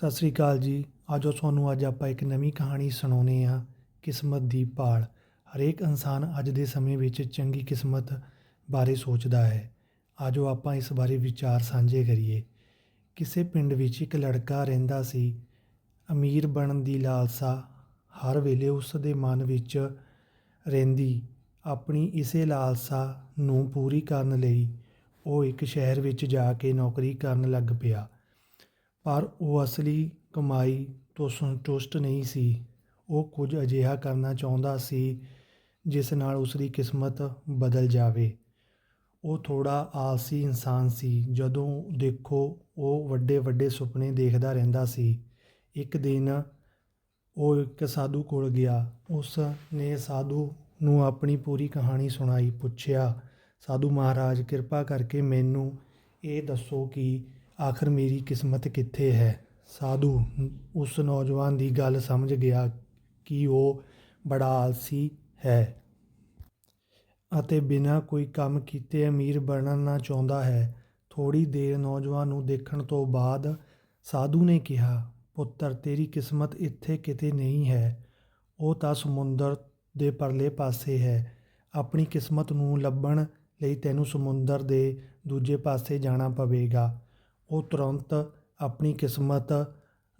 ਸਤਿ ਸ੍ਰੀ ਅਕਾਲ ਜੀ। ਆਜੋ ਤੁਹਾਨੂੰ ਅੱਜ ਆਪਾਂ ਇੱਕ ਨਵੀਂ ਕਹਾਣੀ ਸੁਣਾਉਨੇ ਆ ਕਿਸਮਤ ਦੀ ਭਾਲ। ਹਰੇਕ ਇਨਸਾਨ ਅੱਜ ਦੇ ਸਮੇਂ ਵਿੱਚ ਚੰਗੀ ਕਿਸਮਤ ਬਾਰੇ ਸੋਚਦਾ ਹੈ। ਆਜੋ ਆਪਾਂ ਇਸ ਬਾਰੇ ਵਿਚਾਰ ਸਾਂਝੇ ਕਰੀਏ। ਕਿਸੇ ਪਿੰਡ ਵਿੱਚ ਇੱਕ ਲੜਕਾ ਰਹਿੰਦਾ ਸੀ। ਅਮੀਰ ਬਣਨ ਦੀ ਲਾਲਸਾ ਹਰ ਵੇਲੇ ਉਸ ਦੇ ਮਨ ਵਿੱਚ ਰਹਿੰਦੀ। ਆਪਣੀ ਇਸੇ ਲਾਲਸਾ ਨੂੰ ਪੂਰੀ ਕਰਨ ਲਈ ਉਹ ਇੱਕ ਸ਼ਹਿਰ ਵਿੱਚ ਜਾ ਕੇ ਨੌਕਰੀ ਕਰਨ ਲੱਗ ਪਿਆ। ਪਰ ਉਹ ਅਸਲੀ ਕਮਾਈ ਤੋਂ ਸੰਤੁਸ਼ਟ ਨਹੀਂ ਸੀ। ਉਹ ਕੁਝ ਅਜਿਹਾ ਕਰਨਾ ਚਾਹੁੰਦਾ ਸੀ ਜਿਸ ਨਾਲ ਉਸ ਦੀ ਕਿਸਮਤ ਬਦਲ ਜਾਵੇ। ਉਹ ਥੋੜਾ ਆਲਸੀ ਇਨਸਾਨ ਸੀ। ਜਦੋਂ ਦੇਖੋ, ਉਹ ਵੱਡੇ ਵੱਡੇ ਸੁਪਨੇ ਦੇਖਦਾ ਰਹਿੰਦਾ ਸੀ। ਇੱਕ ਦਿਨ ਉਹ ਇੱਕ ਸਾਧੂ ਕੋਲ ਗਿਆ। ਉਸ ਨੇ ਸਾਧੂ ਨੂੰ ਆਪਣੀ ਪੂਰੀ ਕਹਾਣੀ ਸੁਣਾਈ, ਪੁੱਛਿਆ, ਸਾਧੂ ਮਹਾਰਾਜ, ਕਿਰਪਾ ਕਰਕੇ ਮੈਨੂੰ ਇਹ ਦੱਸੋ ਕਿ ਆਖਰ ਮੇਰੀ ਕਿਸਮਤ ਕਿੱਥੇ ਹੈ? ਸਾਧੂ, ਉਸ ਨੌਜਵਾਨ ਦੀ ਗੱਲ ਸਮਝ ਗਿਆ ਕਿ ਉਹ ਬੜਾ ਆਲਸੀ ਹੈ ਅਤੇ ਬਿਨਾਂ ਕੋਈ ਕੰਮ ਕੀਤੇ ਅਮੀਰ ਬਣਨਾ ਚਾਹੁੰਦਾ ਹੈ। ਥੋੜੀ ਦੇਰ ਨੌਜਵਾਨ ਨੂੰ ਦੇਖਣ ਤੋਂ ਬਾਅਦ ਸਾਧੂ ਨੇ ਕਿਹਾ, ਪੁੱਤਰ, ਤੇਰੀ ਕਿਸਮਤ ਇੱਥੇ ਕਿਤੇ ਨਹੀਂ ਹੈ। ਉਹ ਤਾਂ ਸਮੁੰਦਰ ਦੇ ਪਰਲੇ ਪਾਸੇ ਹੈ। ਆਪਣੀ ਕਿਸਮਤ ਨੂੰ ਲੱਭਣ ਲਈ ਤੈਨੂੰ ਸਮੁੰਦਰ ਦੇ ਦੂਜੇ ਪਾਸੇ ਜਾਣਾ ਪਵੇਗਾ। ਉਹ ਤੁਰੰਤ ਆਪਣੀ ਕਿਸਮਤ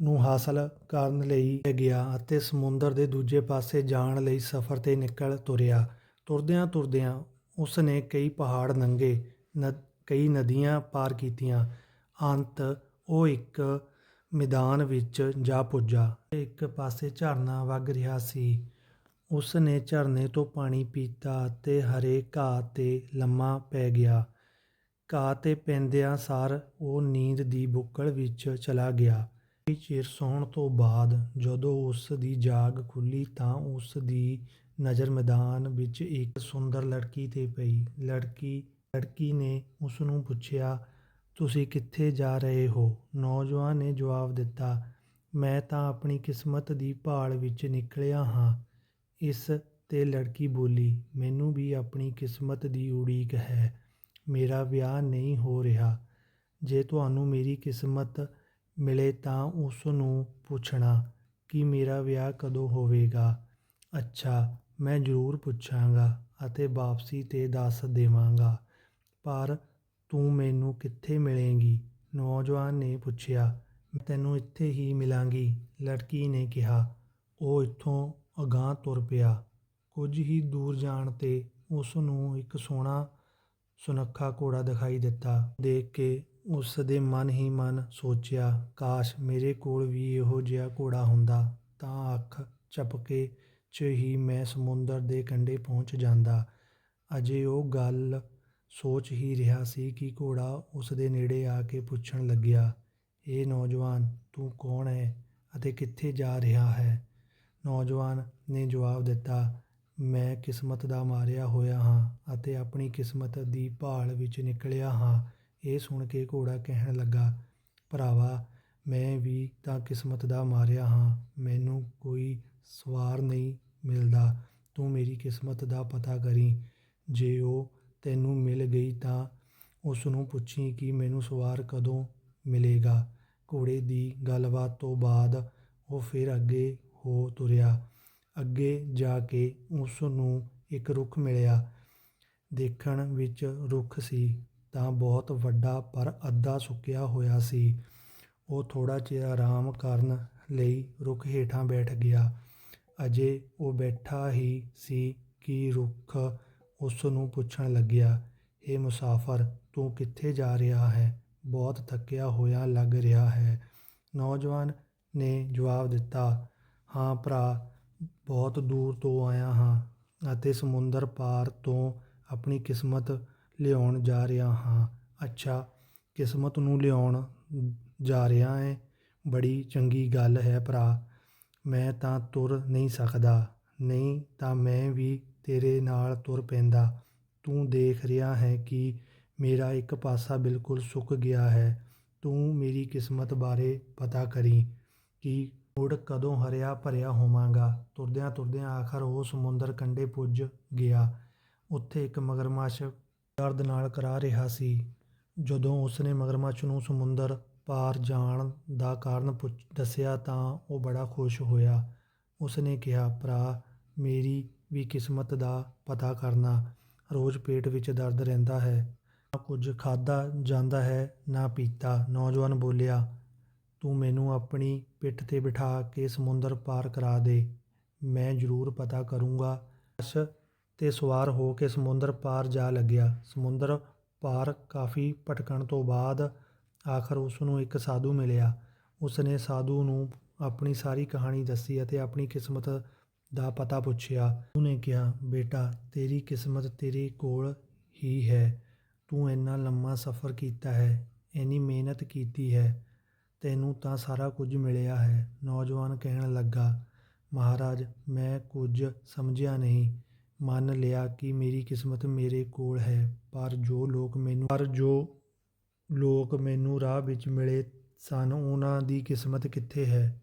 ਨੂੰ ਹਾਸਲ ਕਰਨ ਲਈ ਗਿਆ ਅਤੇ ਸਮੁੰਦਰ ਦੇ ਦੂਜੇ ਪਾਸੇ ਜਾਣ ਲਈ ਸਫ਼ਰ ਤੇ ਨਿਕਲ ਤੁਰਿਆ। ਤੁਰਦਿਆਂ ਤੁਰਦਿਆਂ ਉਸ ਨੇ ਕਈ ਪਹਾੜ ਲੰਘੇ ਨ, ਕਈ ਨਦੀਆਂ ਪਾਰ ਕੀਤੀਆਂ। ਅੰਤ ਉਹ ਇੱਕ ਮੈਦਾਨ ਵਿੱਚ ਜਾ ਪੁੱਜਾ। ਇੱਕ ਪਾਸੇ ਝਰਨਾ ਵਗ ਰਿਹਾ ਸੀ। ਉਸ ਨੇ ਝਰਨੇ ਤੋਂ ਪਾਣੀ ਪੀਤਾ ਅਤੇ ਹਰੇ ਘਾਹ ਤੇ ਲੰਮਾ ਪੈ ਗਿਆ। ਘਾਹ ਤੇ ਪੈਂਦਿਆਂ ਸਾਰ ਉਹ ਨੀਂਦ ਦੀ ਬੁੱਕਲ ਵਿੱਚ ਚਲਾ ਗਿਆ। ਕਈ ਚਿਰ ਸੌਣ ਤੋਂ ਬਾਅਦ ਜਦੋਂ ਉਸ ਦੀ ਜਾਗ ਖੁੱਲ੍ਹੀ ਤਾਂ ਉਸ ਦੀ ਨਜ਼ਰ ਮੈਦਾਨ ਵਿੱਚ ਇੱਕ ਸੁੰਦਰ ਲੜਕੀ ਤੇ ਪਈ। ਲੜਕੀ ਲੜਕੀ ਨੇ ਉਸ ਨੂੰ ਪੁੱਛਿਆ, ਤੁਸੀਂ ਕਿੱਥੇ ਜਾ ਰਹੇ ਹੋ? ਨੌਜਵਾਨ ਨੇ ਜਵਾਬ ਦਿੱਤਾ, ਮੈਂ ਤਾਂ ਆਪਣੀ ਕਿਸਮਤ ਦੀ ਭਾਲ ਵਿੱਚ ਨਿਕਲਿਆ ਹਾਂ। ਇਸ ਤੇ ਲੜਕੀ ਬੋਲੀ, ਮੈਨੂੰ ਵੀ ਆਪਣੀ ਕਿਸਮਤ ਦੀ ਉਡੀਕ ਹੈ। ਮੇਰਾ ਵਿਆਹ ਨਹੀਂ ਹੋ ਰਿਹਾ। ਜੇ ਤੁਹਾਨੂੰ ਮੇਰੀ ਕਿਸਮਤ ਮਿਲੇ ਤਾਂ ਉਸ ਨੂੰ ਪੁੱਛਣਾ ਕਿ ਮੇਰਾ ਵਿਆਹ ਕਦੋਂ ਹੋਵੇਗਾ। ਅੱਛਾ, ਮੈਂ ਜ਼ਰੂਰ ਪੁੱਛਾਂਗਾ ਅਤੇ ਵਾਪਸੀ ਤੇ ਦੱਸ ਦੇਵਾਂਗਾ। ਪਰ ਤੂੰ ਮੈਨੂੰ ਕਿੱਥੇ ਮਿਲੇਂਗੀ? ਨੌਜਵਾਨ ਨੇ ਪੁੱਛਿਆ। ਤੈਨੂੰ ਇੱਥੇ ਹੀ ਮਿਲਾਂਗੀ, ਲੜਕੀ ਨੇ ਕਿਹਾ। ਉਹ ਇੱਥੋਂ ਅਗਾਂਹ ਤੁਰ ਪਿਆ। ਕੁਝ ਹੀ ਦੂਰ ਜਾਣ ਤੇ ਉਸ ਨੂੰ ਇੱਕ ਸੋਹਣਾ ਸੁਨੱਖਾ ਘੋੜਾ ਦਿਖਾਈ ਦਿੱਤਾ। ਦੇਖ ਕੇ ਉਸ ਦੇ ਮਨ ਹੀ ਮਨ ਸੋਚਿਆ, ਕਾਸ਼ ਮੇਰੇ ਕੋਲ ਵੀ ਇਹੋ ਜਿਹਾ ਘੋੜਾ ਹੁੰਦਾ ਤਾਂ ਅੱਖ ਚਪਕੇ 'ਚ ਹੀ ਮੈਂ ਸਮੁੰਦਰ ਦੇ ਕੰਢੇ ਪਹੁੰਚ ਜਾਂਦਾ। ਅਜੇ ਉਹ ਗੱਲ ਸੋਚ ਹੀ ਰਿਹਾ ਸੀ ਕਿ ਘੋੜਾ ਉਸ ਦੇ ਨੇੜੇ ਆ ਕੇ ਪੁੱਛਣ ਲੱਗਿਆ, ਇਹ ਨੌਜਵਾਨ ਤੂੰ ਕੌਣ ਹੈ ਅਤੇ ਕਿੱਥੇ ਜਾ ਰਿਹਾ ਹੈ? ਨੌਜਵਾਨ ਨੇ ਜਵਾਬ ਦਿੱਤਾ ਮੈਂ ਕਿਸਮਤ ਦਾ ਮਾਰਿਆ ਹੋਇਆ ਹਾਂ ਅਤੇ ਆਪਣੀ ਕਿਸਮਤ ਦੀ ਭਾਲ ਵਿੱਚ ਨਿਕਲਿਆ ਹਾਂ। ਇਹ ਸੁਣ ਕੇ ਘੋੜਾ ਕਹਿਣ ਲੱਗਾ, ਭਰਾਵਾ, ਮੈਂ ਵੀ ਤਾਂ ਕਿਸਮਤ ਦਾ ਮਾਰਿਆ ਹਾਂ। ਮੈਨੂੰ ਕੋਈ ਸਵਾਰ ਨਹੀਂ ਮਿਲਦਾ। ਤੂੰ ਮੇਰੀ ਕਿਸਮਤ ਦਾ ਪਤਾ ਕਰੀ। ਜੇ ਉਹ ਤੈਨੂੰ ਮਿਲ ਗਈ ਤਾਂ ਉਸ ਨੂੰ ਪੁੱਛੀ ਕਿ ਮੈਨੂੰ ਸਵਾਰ ਕਦੋਂ ਮਿਲੇਗਾ। ਘੋੜੇ ਦੀ ਗੱਲਬਾਤ ਤੋਂ ਬਾਅਦ ਉਹ ਫਿਰ ਅੱਗੇ ਹੋ ਤੁਰਿਆ। ਅੱਗੇ ਜਾ ਕੇ ਉਸ ਨੂੰ ਇੱਕ ਰੁੱਖ ਮਿਲਿਆ। ਦੇਖਣ ਵਿੱਚ ਰੁੱਖ ਸੀ ਤਾਂ ਬਹੁਤ ਵੱਡਾ ਪਰ ਅੱਧਾ ਸੁੱਕਿਆ ਹੋਇਆ ਸੀ। ਉਹ ਥੋੜਾ ਚਿਰ ਆਰਾਮ ਕਰਨ ਲਈ ਰੁੱਖ ਹੇਠਾਂ ਬੈਠ ਗਿਆ। ਅਜੇ ਉਹ ਬੈਠਾ ਹੀ ਸੀ ਕਿ ਰੁੱਖ ਉਸ ਨੂੰ ਪੁੱਛਣ ਲੱਗਿਆ ਇਹ ਮੁਸਾਫਰ, ਤੂੰ ਕਿੱਥੇ ਜਾ ਰਿਹਾ ਹੈ? ਬਹੁਤ ਥੱਕਿਆ ਹੋਇਆ ਲੱਗ ਰਿਹਾ ਹੈ। ਨੌਜਵਾਨ ਨੇ ਜਵਾਬ ਦਿੱਤਾ, ਹਾਂ ਭਰਾ ਬਹੁਤ ਦੂਰ ਤੋਂ ਆਇਆ ਹਾਂ ਅਤੇ ਸਮੁੰਦਰ ਪਾਰ ਤੋਂ ਆਪਣੀ ਕਿਸਮਤ ਲਿਆਉਣ ਜਾ ਰਿਹਾ ਹਾਂ। ਅੱਛਾ, ਕਿਸਮਤ ਨੂੰ ਲਿਆਉਣ ਜਾ ਰਿਹਾ ਹੈ ਬੜੀ ਚੰਗੀ ਗੱਲ ਹੈ ਭਰਾ। ਮੈਂ ਤਾਂ ਤੁਰ ਨਹੀਂ ਸਕਦਾ। ਨਹੀਂ ਤਾਂ ਮੈਂ ਵੀ ਤੇਰੇ ਨਾਲ ਤੁਰ ਪੈਂਦਾ। ਤੂੰ ਦੇਖ ਰਿਹਾ ਹੈ ਕਿ ਮੇਰਾ ਇੱਕ ਪਾਸਾ ਬਿਲਕੁਲ ਸੁੱਕ ਗਿਆ ਹੈ। ਤੂੰ ਮੇਰੀ ਕਿਸਮਤ ਬਾਰੇ ਪਤਾ ਕਰੀ ਕਿ ਮੁੜ ਕਦੋਂ ਹਰਿਆ ਭਰਿਆ ਹੋਵਾਂਗਾ? ਤੁਰਦਿਆਂ ਤੁਰਦਿਆਂ ਆਖਰ ਉਹ ਸਮੁੰਦਰ ਕੰਢੇ ਪੁੱਜ ਗਿਆ। ਉੱਥੇ ਇੱਕ ਮਗਰਮੱਛ ਦਰਦ ਨਾਲ ਕਰਾ ਰਿਹਾ ਸੀ। ਜਦੋਂ ਉਸਨੇ ਮਗਰਮੱਛ ਨੂੰ ਸਮੁੰਦਰ ਪਾਰ ਜਾਣ ਦਾ ਕਾਰਨ ਪੁੱਛ, ਦੱਸਿਆ ਤਾਂ ਉਹ ਬੜਾ ਖੁਸ਼ ਹੋਇਆ। ਉਸਨੇ ਕਿਹਾ, ਭਰਾ, ਮੇਰੀ ਵੀ ਕਿਸਮਤ ਦਾ ਪਤਾ ਕਰਨਾ ਰੋਜ਼ ਪੇਟ ਵਿੱਚ ਦਰਦ ਰਹਿੰਦਾ ਹੈ। ਨਾ ਕੁਝ ਖਾਦਾ ਜਾਂਦਾ ਹੈ, ਨਾ ਪੀਤਾ। ਨੌਜਵਾਨ ਬੋਲਿਆ ਤੂੰ ਮੈਨੂੰ ਆਪਣੀ ਪਿੱਠ ਤੇ ਬਿਠਾ ਕੇ ਸਮੁੰਦਰ ਪਾਰ ਕਰਾ ਦੇ। ਮੈਂ ਜ਼ਰੂਰ ਪਤਾ ਕਰੂੰਗਾ। ਅਸ਼ ਤੇ ਸਵਾਰ ਹੋ ਕੇ ਸਮੁੰਦਰ ਪਾਰ ਜਾ ਲੱਗਿਆ। ਸਮੁੰਦਰ ਪਾਰ ਕਾਫੀ ਭਟਕਣ ਤੋਂ ਬਾਅਦ ਆਖਰ ਉਸ ਨੂੰ ਇੱਕ ਸਾਧੂ ਮਿਲਿਆ। ਉਸ ਨੇ ਸਾਧੂ ਨੂੰ ਆਪਣੀ ਸਾਰੀ ਕਹਾਣੀ ਦੱਸੀ ਅਤੇ ਆਪਣੀ ਕਿਸਮਤ ਦਾ ਪਤਾ ਪੁੱਛਿਆ। ਉਹਨੇ ਕਿਹਾ, ਬੇਟਾ, ਤੇਰੀ ਕਿਸਮਤ ਤੇਰੇ ਕੋਲ ਹੀ ਹੈ। ਤੂੰ ਇੰਨਾ ਲੰਮਾ ਸਫ਼ਰ ਕੀਤਾ ਹੈ, ਇੰਨੀ ਮਿਹਨਤ ਕੀਤੀ ਹੈ। ਤੈਨੂੰ ਤਾਂ ਸਾਰਾ ਕੁਝ ਮਿਲਿਆ ਹੈ। ਨੌਜਵਾਨ ਕਹਿਣ ਲੱਗਾ, ਮਹਾਰਾਜ, ਮੈਂ ਕੁਝ ਸਮਝਿਆ ਨਹੀਂ। ਮੰਨ ਲਿਆ ਕਿ ਮੇਰੀ ਕਿਸਮਤ ਮੇਰੇ ਕੋਲ ਹੈ, ਪਰ ਜੋ ਲੋਕ ਮੈਨੂੰ, ਪਰ ਜੋ ਲੋਕ ਮੈਨੂੰ ਰਾਹ ਵਿੱਚ ਮਿਲੇ ਸਨ, ਉਹਨਾਂ ਦੀ ਕਿਸਮਤ ਕਿੱਥੇ ਹੈ?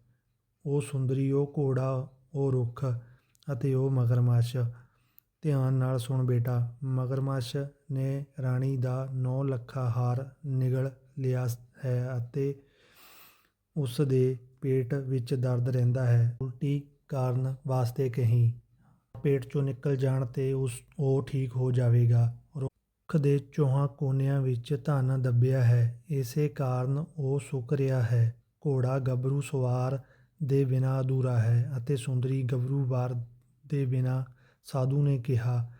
ਉਹ ਸੁੰਦਰੀ, ਉਹ ਘੋੜਾ, ਉਹ ਰੁੱਖ ਅਤੇ ਉਹ ਮਗਰਮੱਛ। ਧਿਆਨ ਨਾਲ ਸੁਣ ਬੇਟਾ, ਮਗਰਮੱਛ ਨੇ ਰਾਣੀ ਦਾ 9 ਲੱਖਾ ਹਾਰ ਨਿਗਲ ਲਿਆ ਹੈ ਅਤੇ ਉਸ ਦੇ ਪੇਟ ਵਿੱਚ ਦਰਦ ਰਹਿੰਦਾ ਹੈ। ਉਲਟੀ ਕਾਰਨ ਵਾਸਤੇ ਕਹੀਂ, ਪੇਟ ਚੋਂ ਨਿਕਲ ਜਾਣ ਤੇ ਉਸ, ਉਹ ਠੀਕ ਹੋ ਜਾਵੇਗਾ। ਰੁੱਖ ਦੇ ਚੌਹਾਂ ਕੋਨਿਆਂ ਵਿੱਚ ਧਨ ਦੱਬਿਆ ਹੈ। ਇਸੇ ਕਾਰਨ ਉਹ ਸੁੱਕ ਰਿਹਾ ਹੈ। ਘੋੜਾ ਗੱਭਰੂ ਸਵਾਰ ਦੇ ਬਿਨਾਂ ਅਧੂਰਾ ਹੈ ਅਤੇ ਸੁੰਦਰੀ ਗੱਭਰੂ ਵਾਰ ਦੇ ਬਿਨਾਂ ਸਾਧੂ ਨੇ ਕਿਹਾ,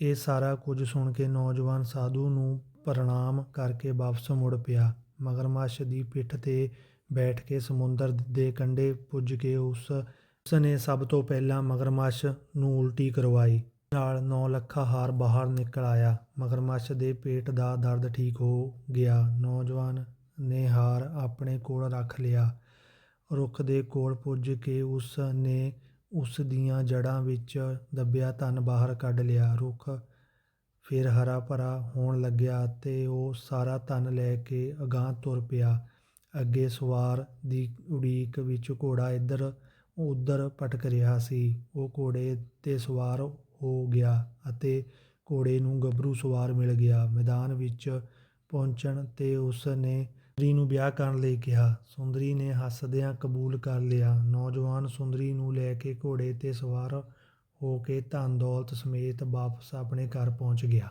ਇਹ ਸਾਰਾ ਕੁਝ ਸੁਣ ਕੇ ਨੌਜਵਾਨ ਸਾਧੂ ਨੂੰ ਪ੍ਰਣਾਮ ਕਰਕੇ ਵਾਪਸ ਮੁੜ ਪਿਆ। ਮਗਰਮੱਛ ਦੀ ਪਿੱਠ ਤੇ ਬੈਠ ਕੇ ਸਮੁੰਦਰ ਦੇ ਕੰਢੇ ਪੁੱਜ ਕੇ ਉਸ ਉਸ ਸਭ ਤੋਂ ਪਹਿਲਾਂ ਮਗਰਮੱਛ ਨੂੰ ਉਲਟੀ ਕਰਵਾਈ। ਨਾਲ 9 ਲੱਖਾ ਹਾਰ ਬਾਹਰ ਨਿਕਲ ਆਇਆ। ਮਗਰਮੱਛ ਦੇ ਪੇਟ ਦਾ ਦਰਦ ਠੀਕ ਹੋ ਗਿਆ। ਨੌਜਵਾਨ ਨੇ ਹਾਰ ਆਪਣੇ ਕੋਲ ਰੱਖ ਲਿਆ। ਰੁੱਖ ਦੇ ਕੋਲ ਪੁੱਜ ਕੇ ਉਸ ਨੇ ਉਸ ਦੀਆਂ ਜੜ੍ਹਾਂ ਵਿੱਚ ਦੱਬਿਆ ਧਨ ਬਾਹਰ ਕੱਢ ਲਿਆ। ਰੁੱਖ ਫਿਰ ਹਰਾ ਭਰਾ ਹੋਣ ਲੱਗਿਆ ਅਤੇ ਉਹ ਸਾਰਾ ਧਨ ਲੈ ਕੇ ਅਗਾਂਹ ਤੁਰ ਪਿਆ। ਅੱਗੇ ਸਵਾਰ ਦੀ ਉਡੀਕ ਵਿੱਚ ਘੋੜਾ ਇੱਧਰ ਉੱਧਰ ਭਟਕ ਰਿਹਾ ਸੀ। ਉਹ ਘੋੜੇ ਤੇ ਸਵਾਰ ਹੋ ਗਿਆ ਅਤੇ ਘੋੜੇ ਨੂੰ ਗੱਭਰੂ ਸਵਾਰ ਮਿਲ ਗਿਆ। ਮੈਦਾਨ ਵਿੱਚ ਪਹੁੰਚਣ ਤੇ ਉਸ ਨੇ ਸੁੰਦਰੀ ਨੂੰ ਵਿਆਹ ਕਰਨ ਲਈ ਕਿਹਾ। ਸੁੰਦਰੀ ਨੇ ਹੱਸਦਿਆਂ ਕਬੂਲ ਕਰ ਲਿਆ। ਨੌਜਵਾਨ ਸੁੰਦਰੀ ਨੂੰ ਲੈ ਕੇ ਘੋੜੇ ਤੇ ਸਵਾਰ ਹੋ ਕੇ ਧਨ ਦੌਲਤ ਸਮੇਤ ਵਾਪਸ ਆਪਣੇ ਘਰ ਪਹੁੰਚ ਗਿਆ।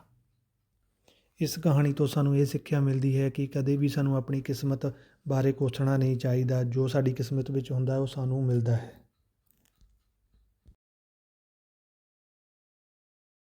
ਇਸ ਕਹਾਣੀ ਤੋਂ ਸਾਨੂੰ ਇਹ ਸਿੱਖਿਆ ਮਿਲਦੀ ਹੈ ਕਿ ਕਦੇ ਵੀ ਸਾਨੂੰ ਆਪਣੀ ਕਿਸਮਤ ਬਾਰੇ ਕੋਸਣਾ ਨਹੀਂ ਚਾਹੀਦਾ। ਜੋ ਸਾਡੀ ਕਿਸਮਤ ਵਿੱਚ ਹੁੰਦਾ ਉਹ ਸਾਨੂੰ ਮਿਲਦਾ ਹੈ।